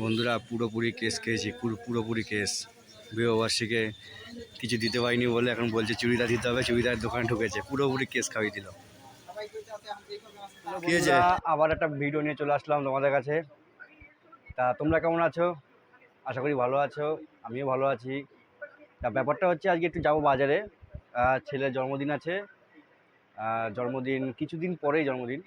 বন্ধুরা পুরোপুরি কেস খেয়েছি পুরো পুরোপুরি কেস বিবাহবার্ষিকে কিছু দিতে পারিনি বলে এখন বলছে চুড়িদার দিতে হবে চুড়িদার দোকানে ঢুকেছে। পুরোপুরি কেস খাইয়ে দিল। কি হয়েছে? আবার একটা ভিডিও নিয়ে চলে আসলাম তোমাদের কাছে। তা তোমরা কেমন আছো? আশা করি ভালো আছো আমিও ভালো আছি। তা ব্যাপারটা হচ্ছে আজকে একটু যাব বাজারে। ছেলের জন্মদিন আছে। জন্মদিন কিছুদিন পরেই জন্মদিন।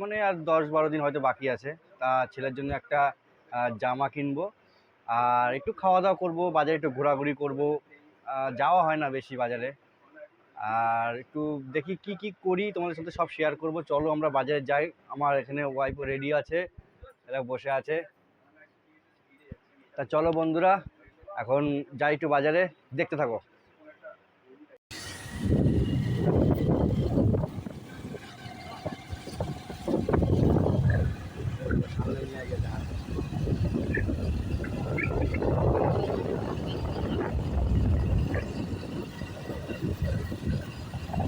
মানে আর দশ বারো দিন হয়তো বাকি আছে। তা ছেলের জন্য একটা জামা কিনবো। আর একটু খাওয়া দাওয়া করব, বাজারে একটু ঘোরাঘুরি করব। যাওয়া হয় না বেশি বাজারে। আর একটু দেখি কি কি করি, তোমাদের সাথে সব শেয়ার করব। চলো আমরা বাজারে যাই। আমার এখানে ওয়াইফ রেডি আছে। এরা বসে আছে। তা চলো বন্ধুরা, এখন যাই একটু বাজারে। দেখতে থাকো।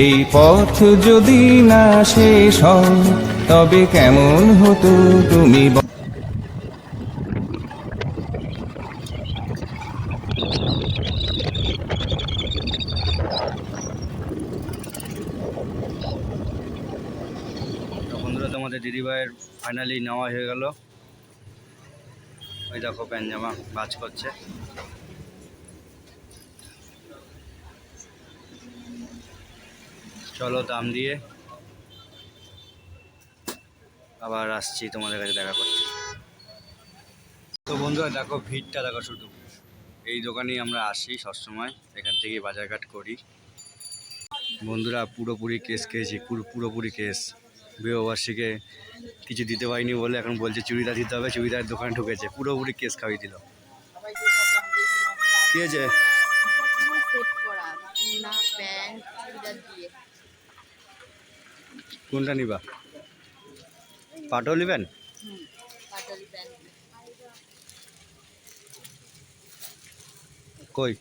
এই পথ যদি না শেষ হয়, তবে কেমন হতো তুমি তোমাদের দিদিভাইয়ের ফাইনালি নেওয়া হয়ে গেল। ওই দেখো প্যান্ট জামা কাজ করছে। চলো দাম দিয়ে। আবার আসছি তোমাদের কাছে দেখা করছি তো বন্ধুরা, দেখো ভিড়টা দেখো শুধু। এই দোকানেই আমরা আসি সবসময়, এখান থেকেই বাজারঘাট করি। বন্ধুরা, পুরোপুরি কেস খেয়েছি, পুরো পুরোপুরি কেস। বিবাহবার্ষিকে কিছু দিতে পারিনি বলে এখন বলছে চুড়িদার দিতে হবে চুড়িদার দোকানে ঢুকেছে, পুরোপুরি কেস খাইয়ে দিল। কি হয়েছে? কোনটা নিবা? পাটও নেবেন। কই?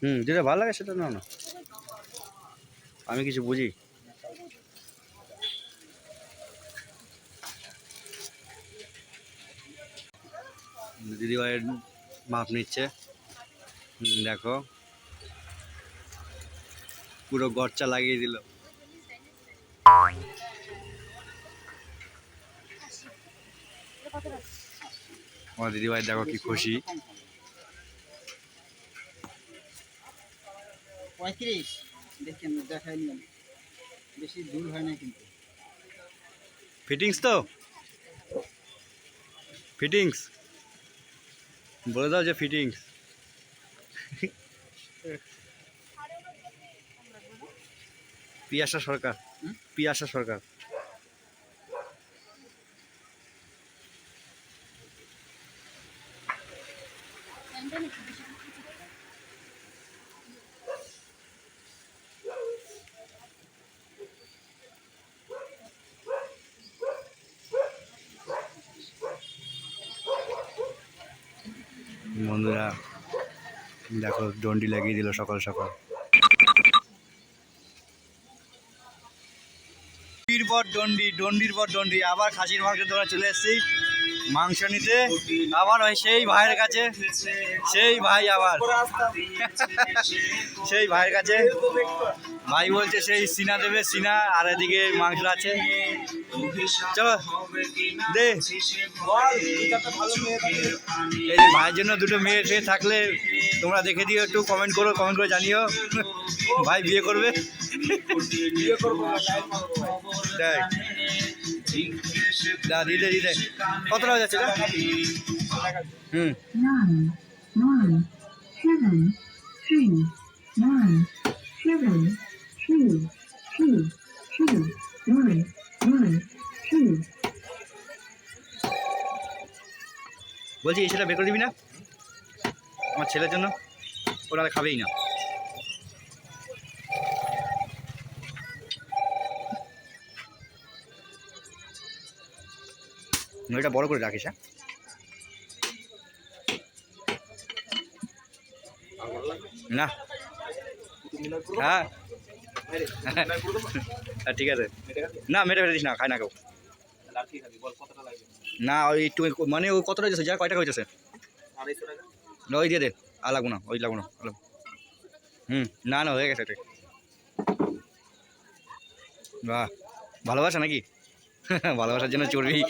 হুম যেটা ভালো লাগে সেটা নাও না। আমি কিছু বুঝি। দিদিভাইয়ের মাপ নিচ্ছে। দেখো। পুরো গরচা লাগিয়ে দিল। আমার দিদিভাই দেখো কি খুশি। পঁয়ত্রিশ। দেখেন দেখাই নিলাম। বেশি দূর হয় না কিন্তু। ফিটিংস তো? ফিটিংস বলে দাও যে ফিটিংস পিয়াসা সরকার? পিয়াসা সরকার বন্ধুরা দেখো, ডন্ডি লাগিয়ে দিল সকাল সকাল। ডন্ডি, ডন্ডির পর ডন্ডি, আবার খাসির মার্কেট দোকানে চলে এসেছি। মাংস নিতে আবার ওই সেই ভাইয়ের কাছে সেই ভাই আবার। সেই ভাইয়ের কাছে ভাই বলছে সেই সিনা দেবে সিনা আর এদিকে মাংস আছে। চলো দে। এই যে ভাইয়ের জন্য দুটো মেয়ে ফেয়ে থাকলে তোমরা দেখে দিও একটু কমেন্ট করো কমেন্ট করে জানিও। ভাই বিয়ে করবে। দেখ। দা দিদে দিদে কত টাকা যাচ্ছে হুম। বলছি এই ছেলে বের করে দিবি না? আমার ছেলের জন্য? ওনারা খাবেই না। নইটা বড় করে রাখিস হ্যাঁ? না। হ্যাঁ। হ্যাঁ, ঠিক আছে। না মেরে ফেলে দিস না খায় না কেউ। না ওই একটু মানে ওই কতটা হয়েছে? যা কয় টাকা হয়েছে? ওই দিয়ে দে আর লাগবো না ওই লাগবো না হুম না না হয়ে গেছে বাহ ভালোবাসা নাকি? ভালোবাসার জন্য চর্বি।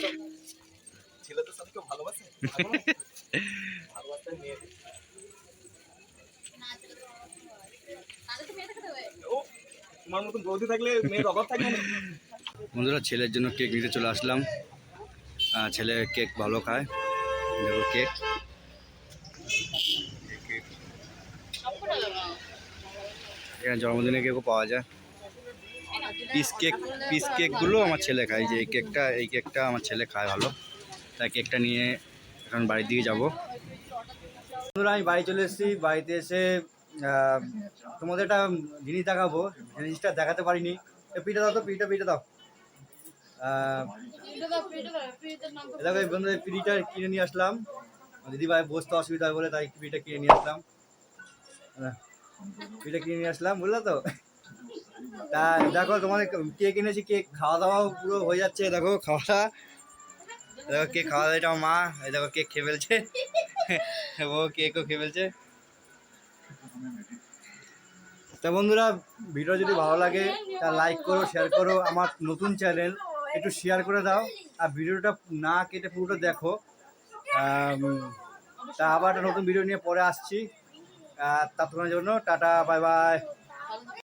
তাহলে তো মেয়েটা খেতে তোমার মতন বৌদি থাকলে মেয়ের অভাব থাকবে বন্ধুরা ছেলের জন্য কেক নিতে চলে আসলাম। ছেলে কেক ভালো খায়। দেখো কেক। এখানে জন্মদিনে কেকও পাওয়া যায়। পিস কেক পিস কেকগুলো আমার ছেলে খায়। যে এই কেকটা এই কেকটা আমার ছেলে খায় ভালো। তাই কেকটা নিয়ে এখন বাড়ির দিকে যাব। বন্ধুরা, আমি বাড়ি চলে এসেছি। বাড়িতে এসে তোমাদের একটা জিনিস দেখাবো। জিনিসটা দেখাতে পারিনি। পিঠে দাও তো, পিঠে পিঠে দাও। দেখো বন্ধুদের পিড়িটা কিনে নিয়ে আসলাম। দিদি ভাই বসতে অসুবিধা হয় বলে তাই পিড়িটা কিনে নিয়ে আসলাম। পিঠা কিনে নিয়ে আসলাম, বুঝলে তো? তা দেখো, তোমাদের কেক এনেছি, কেক। খাওয়া দাওয়াও পুরো হয়ে যাচ্ছে। দেখো, খাওয়াটা দেখো কেক খাওয়া দাওয়া এটা মা, এই দেখো কেক খেয়ে ফেলছে। ও কেকও খেয়ে ফেলছে। তা বন্ধুরা, ভিডিও যদি ভালো লাগে, তা লাইক করো শেয়ার করো, আমার নতুন চ্যানেল একটু শেয়ার করে দাও, আর ভিডিওটা না কেটে পুরোটা দেখো। তা আবার নতুন ভিডিও নিয়ে পরে আসছি। আর ততক্ষণের জন্য, টাটা বাই বাই